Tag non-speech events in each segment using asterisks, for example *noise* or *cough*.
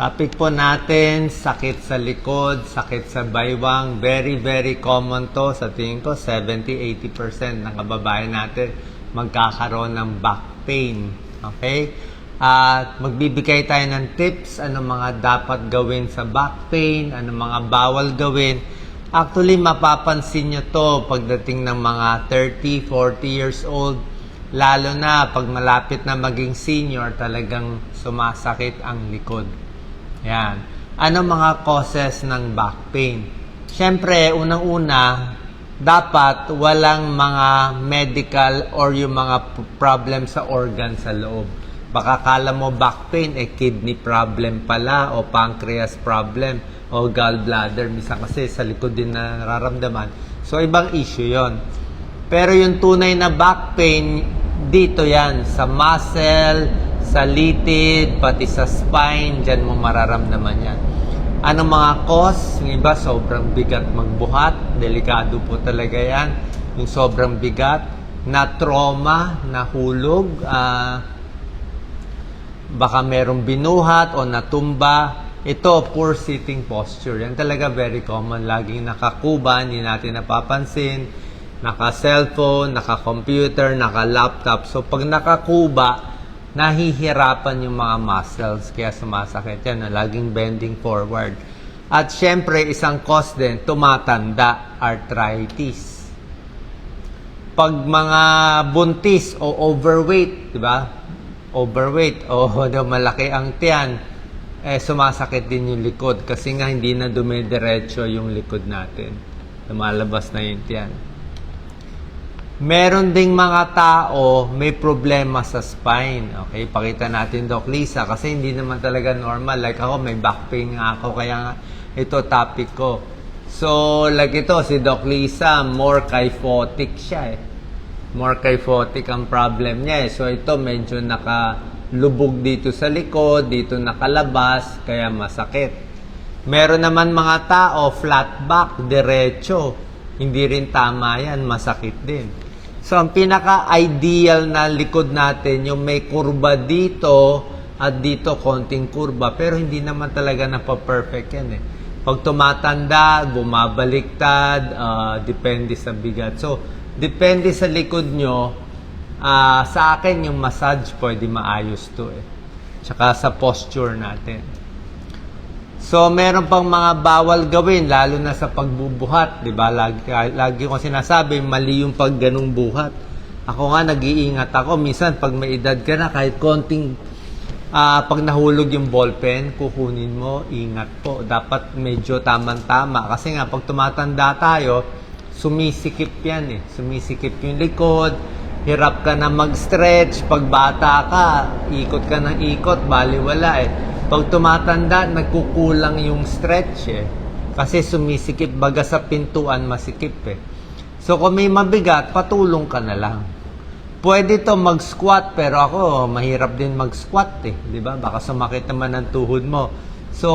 Topic po natin, sakit sa likod, sakit sa baywang. Very, very common to. Sa tingin ko, 70-80% ng kababayan natin magkakaroon ng back pain. Okay? At magbibigay tayo ng tips, ano mga dapat gawin sa back pain, ano mga bawal gawin. Actually, mapapansin nyo to pagdating ng mga 30, 40 years old. Lalo na pag malapit na maging senior, talagang sumasakit ang likod. Yan. Ano mga causes ng back pain? Siyempre, unang-una, dapat walang mga medical or yung mga problem sa organ sa loob. Baka kala mo back pain, eh kidney problem pala o pancreas problem o gallbladder. Misa kasi sa likod din na nararamdaman. So, ibang issue yon. Pero yung tunay na back pain, dito yan, sa muscle, sa litid, pati sa spine, dyan mo mararamdaman yan. Anong mga cause? Yung iba, sobrang bigat magbuhat. Delikado po talaga yan. Yung sobrang bigat. Na trauma, nahulog, ah, baka merong binuhat o natumba. Ito, poor sitting posture. Yan talaga very common. Laging nakakuba, hindi natin napapansin. Naka-cellphone, naka-computer, naka-laptop. So, pag nakakuba, nahihirapan yung mga muscles. Kaya sumasakit yan. na Laging bending forward. At syempre, isang cause din, tumatanda, arthritis pag mga buntis o overweight, di ba? Overweight *laughs* o daw malaki ang tiyan, eh sumasakit din yung likod kasi nga hindi na dumidiretso yung likod natin. Lumalabas na yung tiyan. Meron ding mga tao may problema sa spine. Okay, pakita natin Doc Lisa kasi hindi naman talaga normal. Like ako, may back pain ako kaya ito topic ko. So, like ito, si Doc Lisa, more kyphotic siya eh more kyphotic ang problem niya eh. So ito medyo nakalubog dito sa likod, dito nakalabas, kaya masakit. Meron naman mga tao, flat back, diretso. Hindi rin tama yan, masakit din. So ang pinaka-ideal na likod natin, yung may kurba dito at dito konting kurba. Pero hindi naman talaga napaperfect yan eh. Pag tumatanda, bumabaliktad, ah, depende sa bigat. So, depende sa likod nyo, ah, sa akin yung massage pwede maayos to eh. Tsaka sa posture natin. So, meron pang mga bawal gawin, lalo na sa pagbubuhat, di ba? Lagi, lagi ko sinasabi, mali yung pag ganung buhat. Ako nga, nag-iingat ako. Minsan, pag may edad ka na, kahit konting, ah, pag nahulog yung ballpen, kukunin mo, ingat po. Dapat medyo tamang-tama. Kasi nga, pag tumatanda tayo, sumisikip yan eh. Sumisikip yung likod, hirap ka na mag-stretch. Pag bata ka, ikot ka ng ikot, baliwala eh. Pag tumatanda, nagkukulang yung stretch eh. Kasi sumisikip, baga sa pintuan, masikip eh. So kung may mabigat, patulong ka na lang. Pwede to mag-squat, pero ako, mahirap din mag-squat eh. Di ba? Baka sumakit naman ang tuhod mo. So,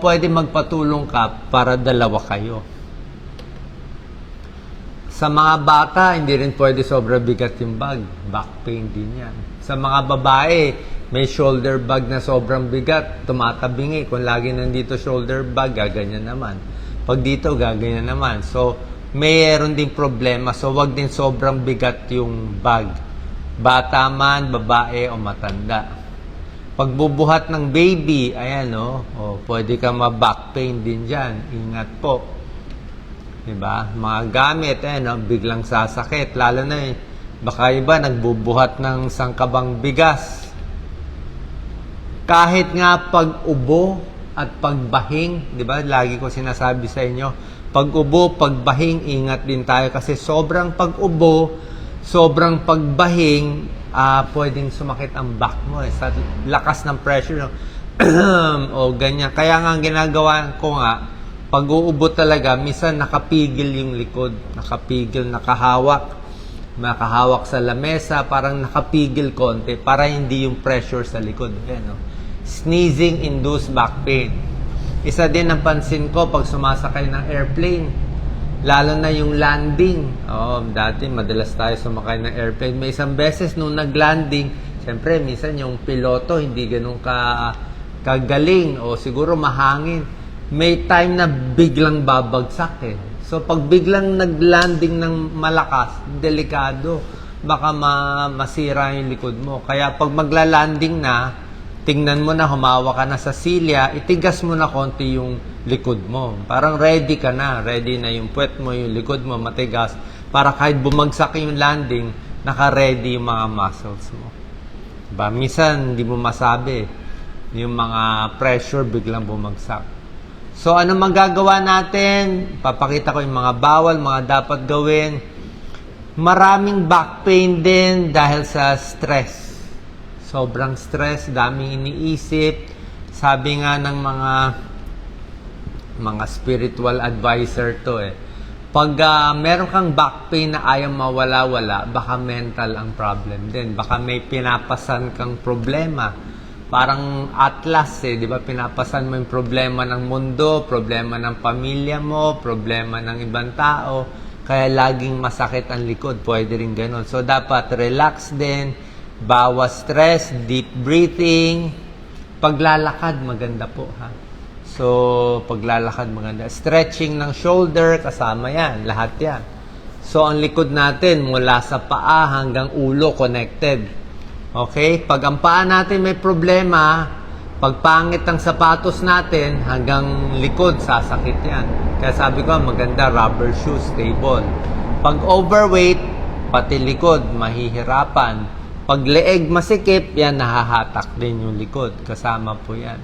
pwede magpatulong ka para dalawa kayo. Sa mga bata, hindi rin pwede sobra bigat yung bag. Back pain din yan. Sa mga babae, may shoulder bag na sobrang bigat, tumatabingi. Kung lagi nandito shoulder bag, gaganyan naman. Pag dito, gaganyan naman. So, mayroon din problema. So, wag din sobrang bigat yung bag. Bata man, babae o matanda. Pagbubuhat ng baby, ayan o, oh, pwede ka ma-back pain din dyan. Ingat po. Diba? Mga gamit, eh, no? biglang sasakit. Lalo na eh, baka iba nagbubuhat ng sangkabang bigas. Kahit nga pag-ubo at pagbahing, di ba? Lagi ko sinasabi sa inyo, pag-ubo, pagbahing, ingat din tayo kasi sobrang pag-ubo, sobrang pagbahing, ah pwedeng sumakit ang back mo eh, sa lakas ng pressure. no? *clears throat* o ganyan. Kaya nga ang ginagawa ko nga, pag uubo talaga, minsan nakapigil yung likod, nakapigil, nakahawak, nakahawak sa lamesa, parang nakapigil konti para hindi yung pressure sa likod. Ayan, no? Sneezing induced back pain. Isa din ang pansin ko pag sumasakay ng airplane, lalo na yung landing. Oh, dati madalas tayo sumakay ng airplane. May isang beses nung nag-landing, syempre minsan yung piloto hindi ganun ka kagaling o siguro mahangin, may time na biglang babagsak eh. So pag biglang naglanding ng malakas, delikado, baka ma- masira yung likod mo. Kaya pag magla-landing na, tingnan mo na humawa ka na sa silya, itigas mo na konti yung likod mo. Parang ready ka na, ready na yung puwet mo, yung likod mo matigas, para kahit bumagsak yung landing, naka-ready yung mga muscles mo. Diba? Minsan, hindi mo masabi. Yung mga pressure biglang bumagsak. So, ano magagawa natin? Papakita ko yung mga bawal, mga dapat gawin. Maraming back pain din dahil sa stress. Sobrang stress, daming iniisip. Sabi nga ng mga mga spiritual advisor to eh. Pag ah, meron kang back pain na ayaw mawala-wala, baka mental ang problem din. Baka may pinapasan kang problema. Parang atlas eh, di ba? Pinapasan mo yung problema ng mundo, problema ng pamilya mo, problema ng ibang tao. Kaya laging masakit ang likod. Pwede rin ganun. So, dapat relax din, bawas stress, deep breathing. Paglalakad, maganda po ha. So, paglalakad maganda. Stretching ng shoulder, kasama yan. Lahat yan. So, ang likod natin, mula sa paa hanggang ulo, connected. Okay? Pag ang paa natin may problema, pag pangit ang sapatos natin, hanggang likod, sasakit yan. Kaya sabi ko, maganda, rubber shoes, stable. Pag overweight, pati likod, mahihirapan. Pag leeg masikip, yan, nahahatak din yung likod. Kasama po yan.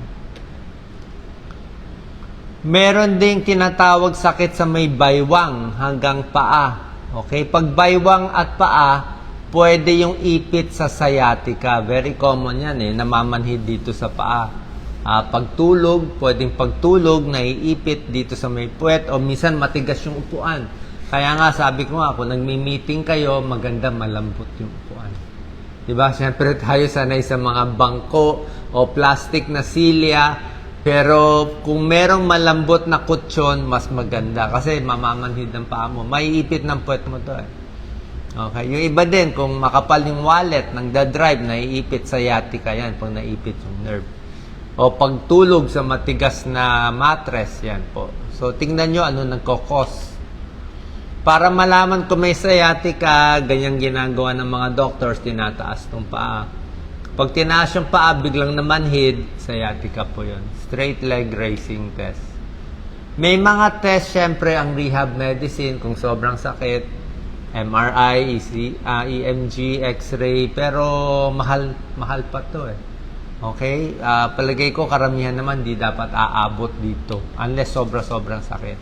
Meron ding tinatawag sakit sa may baywang hanggang paa. Okay? Pag baywang at paa, pwede yung ipit sa sciatica. Very common yan eh, namamanhid dito sa paa. Ah, pagtulog, pwedeng pagtulog, naiipit dito sa may puwet o minsan matigas yung upuan. Kaya nga sabi ko nga, kung nagmi-meeting kayo, maganda malambot yung upuan. Diba? Siyempre tayo sanay sa mga bangko o plastic na silya. Pero kung merong malambot na kutsyon, mas maganda. Kasi mamamanhid ng paa mo. Maiipit ng puwet mo to eh. Okay. Yung iba din, kung makapal yung wallet, nagda-drive, naiipit sa yatika yan pag naipit yung nerve. O pagtulog sa matigas na mattress, yan po. So, tingnan nyo ano nagkokos. Para malaman kung may sciatica, ganyan ginagawa ng mga doctors, tinataas tong paa. Pag tinaas yung paa, biglang namanhid, sciatica po yun. Straight leg raising test. May mga test, syempre, ang rehab medicine, kung sobrang sakit, MRI, EC, ah, EMG, X-ray, pero mahal, mahal pa to eh. Okay? Ah, palagay ko, karamihan naman di dapat aabot dito. Unless sobra-sobrang sakit.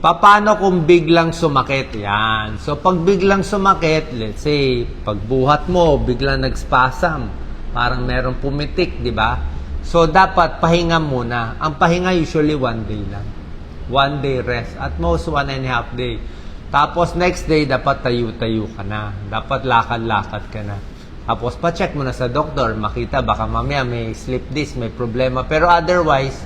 Paano kung biglang sumakit? Yan. So, pag biglang sumakit, let's say, pagbuhat mo, biglang nagspasm, parang merong pumitik, di ba? So, dapat pahinga muna. Ang pahinga usually one day lang. One day rest. At most, one and a half day. Tapos, next day, dapat tayo-tayo ka na. Dapat lakad-lakad ka na. Tapos, pa-check mo na sa doktor. Makita, baka mamaya may slip disc, may problema. Pero otherwise,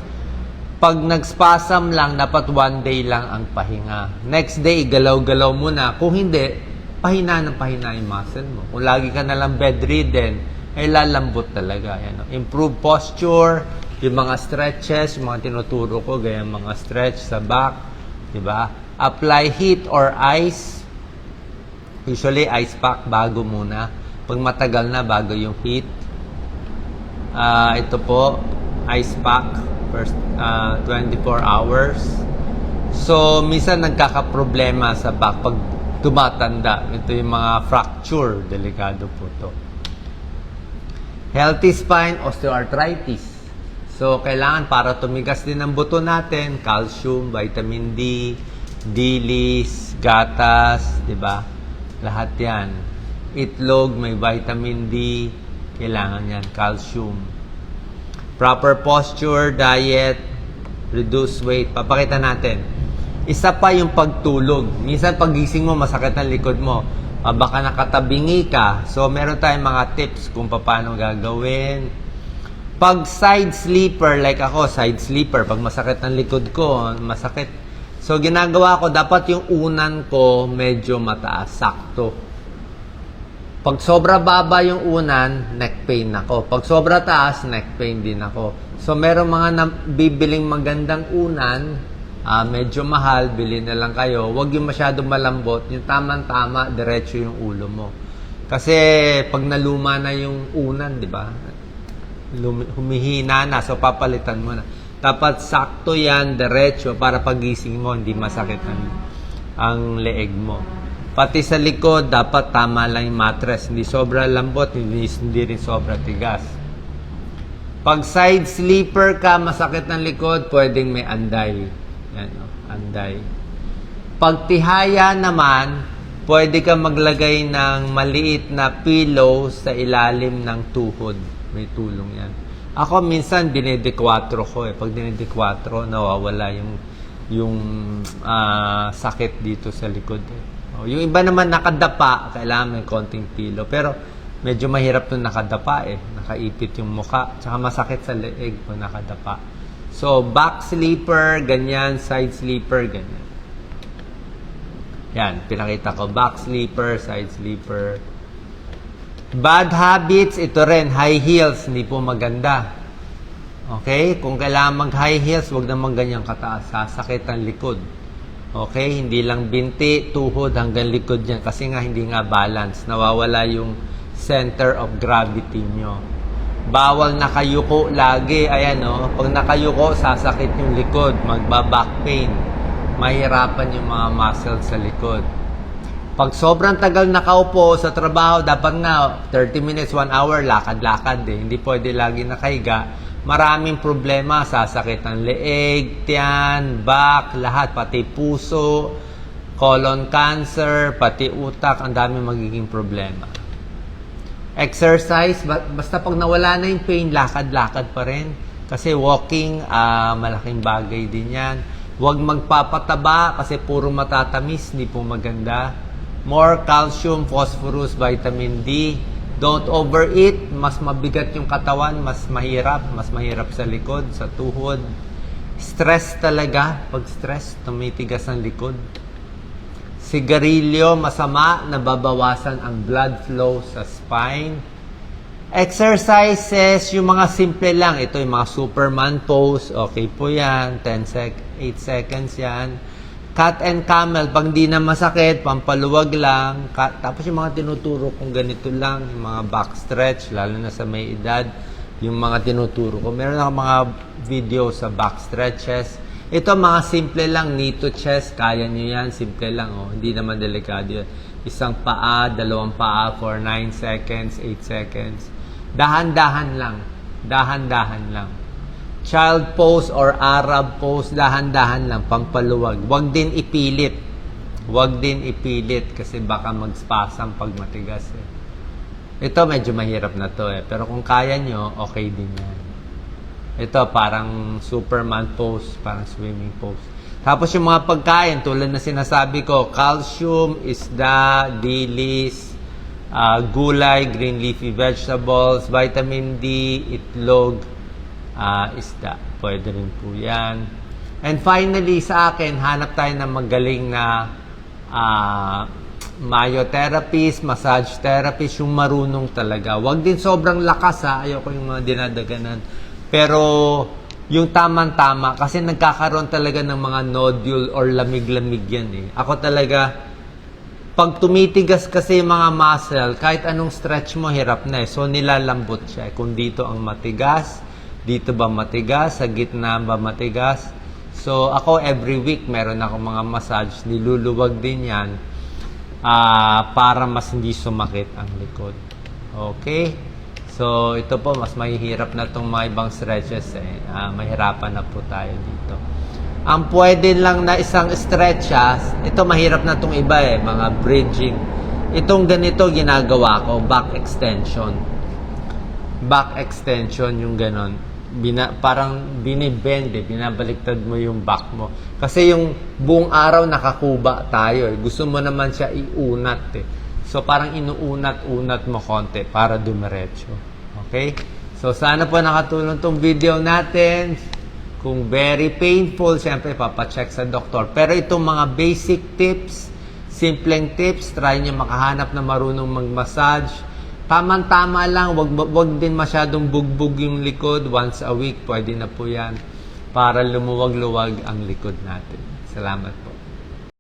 pag nagspasm lang, dapat one day lang ang pahinga. Next day, galaw-galaw muna. Kung hindi, pahina ng pahina yung muscle mo. Kung lagi ka nalang bedridden, ay lalambot talaga. Yan? Improve posture, yung mga stretches, yung mga tinuturo ko, gaya mga stretch sa back, di ba? Apply heat or ice. Usually, ice pack bago muna. Pag matagal na, bago yung heat. Ah, ito po, ice pack first ah, 24 hours. So, minsan nagkakaproblema sa back pag tumatanda. Ito yung mga fracture, delikado po to. Healthy spine, osteoarthritis. So, kailangan para tumigas din ang buto natin, calcium, vitamin D, dilis, gatas, di ba? Lahat yan. Itlog, may vitamin D, kailangan yan, calcium. Proper posture, diet, reduce weight. Papakita natin. Isa pa yung pagtulog. Minsan pagising mo, masakit ang likod mo. Ah, baka nakatabingi ka. So, meron tayong mga tips kung paano gagawin. Pag side sleeper, like ako, side sleeper, pag masakit ang likod ko, masakit. So, ginagawa ko, dapat yung unan ko medyo mataas, sakto. Pag sobra baba yung unan, neck pain ako. Pag sobra taas, neck pain din ako. So, meron mga bibiling magandang unan, ah, medyo mahal, bili na lang kayo. Huwag yung masyadong malambot. Yung tamang-tama, diretso yung ulo mo. Kasi pag naluma na yung unan, di ba? Humihina na, so papalitan mo na. Dapat sakto yan, diretso, para pagising mo, hindi masakit ang, ang leeg mo. Pati sa likod, dapat tama lang yung mattress. Hindi sobra lambot, hindi, hindi rin sobra tigas. Pag side sleeper ka, masakit ng likod, pwedeng may anday. Yan, anday. Pag tihaya naman, pwede ka maglagay ng maliit na pillow sa ilalim ng tuhod. May tulong yan. Ako minsan dinedikwatro ko eh. Pag dinedikwatro, nawawala yung yung ah, sakit dito sa likod. Eh. Oh, yung iba naman nakadapa, kailangan may konting pillow. Pero medyo mahirap nung nakadapa eh. Nakaipit yung muka. Tsaka masakit sa leeg kung nakadapa. So, back sleeper, ganyan. Side sleeper, ganyan. Yan, pinakita ko. Back sleeper, side sleeper. Bad habits, ito rin. High heels, hindi po maganda. Okay? Kung kailangan mag-high heels, wag naman ganyang kataas. Sasakit ang likod. Okay? Hindi lang binti, tuhod, hanggang likod yan. Kasi nga, hindi nga balance. Nawawala yung center of gravity nyo. Bawal nakayuko lagi. Ayan, oh. Pag nakayuko, sasakit yung likod. Magba-back pain. Mahirapan yung mga muscles sa likod. Pag sobrang tagal nakaupo sa trabaho, dapat nga 30 minutes, 1 hour, lakad-lakad eh. Hindi pwede lagi nakahiga. Maraming problema, sasakit ang leeg, tiyan, back, lahat, pati puso, colon cancer, pati utak, ang dami magiging problema. Exercise, ba- basta pag nawala na yung pain, lakad-lakad pa rin. Kasi walking, ah, malaking bagay din yan. Huwag magpapataba kasi puro matatamis, hindi po maganda. More calcium, phosphorus, vitamin D. Don't overeat, mas mabigat yung katawan, mas mahirap, mas mahirap sa likod, sa tuhod. Stress talaga, pag stress, tumitigas ang likod. Sigarilyo, masama, nababawasan ang blood flow sa spine. Exercises, yung mga simple lang. Ito yung mga Superman pose. Okay po yan. 10 sec 8 seconds yan. Cat and camel, pag di na masakit, pampaluwag lang. Tapos yung mga tinuturo kong ganito lang, yung mga back stretch, lalo na sa may edad, yung mga tinuturo ko. Meron ako mga video sa back stretches. Ito mga simple lang, knee to chest, kaya nyo yan, simple lang, oh. hindi naman delikado yan. Isang paa, dalawang paa for 9 seconds, 8 seconds. Dahan-dahan lang, dahan-dahan lang. Child pose or Arab pose, dahan-dahan lang, pampaluwag. Huwag din ipilit. Huwag din ipilit kasi baka mag-spasm pag matigas eh. Ito medyo mahirap na to eh. Pero kung kaya nyo, okay din yan. Ito parang Superman pose, parang swimming pose. Tapos yung mga pagkain, tulad na sinasabi ko, calcium, isda, dilis, ah, gulay, green leafy vegetables, vitamin D, itlog, ah, isda. Pwede rin po yan. And finally, sa akin, hanap tayo ng magaling na ah, myotherapist, massage therapist, yung marunong talaga. Huwag din sobrang lakas ha. Ayoko yung mga dinadaganan. Pero yung tamang-tama kasi nagkakaroon talaga ng mga nodule or lamig-lamig yan eh. Ako talaga, pag tumitigas kasi yung mga muscle, kahit anong stretch mo, hirap na eh. So, nilalambot siya. Kung dito ang matigas, dito ba matigas, sa gitna ba matigas. So, ako every week, meron ako mga massage, niluluwag din yan ah, para mas hindi sumakit ang likod. Okay? So, ito po, mas mahihirap na itong mga ibang stretches eh. Ah, mahirapan na po tayo dito. Ang pwede lang na isang stretch ah, ito mahirap na itong iba eh, mga bridging. Itong ganito ginagawa ko, back extension. Back extension yung ganon. Bina, parang binibend eh, binabaliktad mo yung back mo. Kasi yung buong araw nakakuba tayo eh. Gusto mo naman siya iunat eh. So parang inuunat-unat mo konti para dumiretso. Okay? So sana po nakatulong tong video natin. Kung very painful, siyempre papacheck sa doktor. Pero itong mga basic tips Simpleng tips, try nyo makahanap na marunong mag-massage. Tamang-tama lang, wag, wag din masyadong bugbog yung likod. Once a week, pwede na po yan para lumuwag-luwag ang likod natin. Salamat po.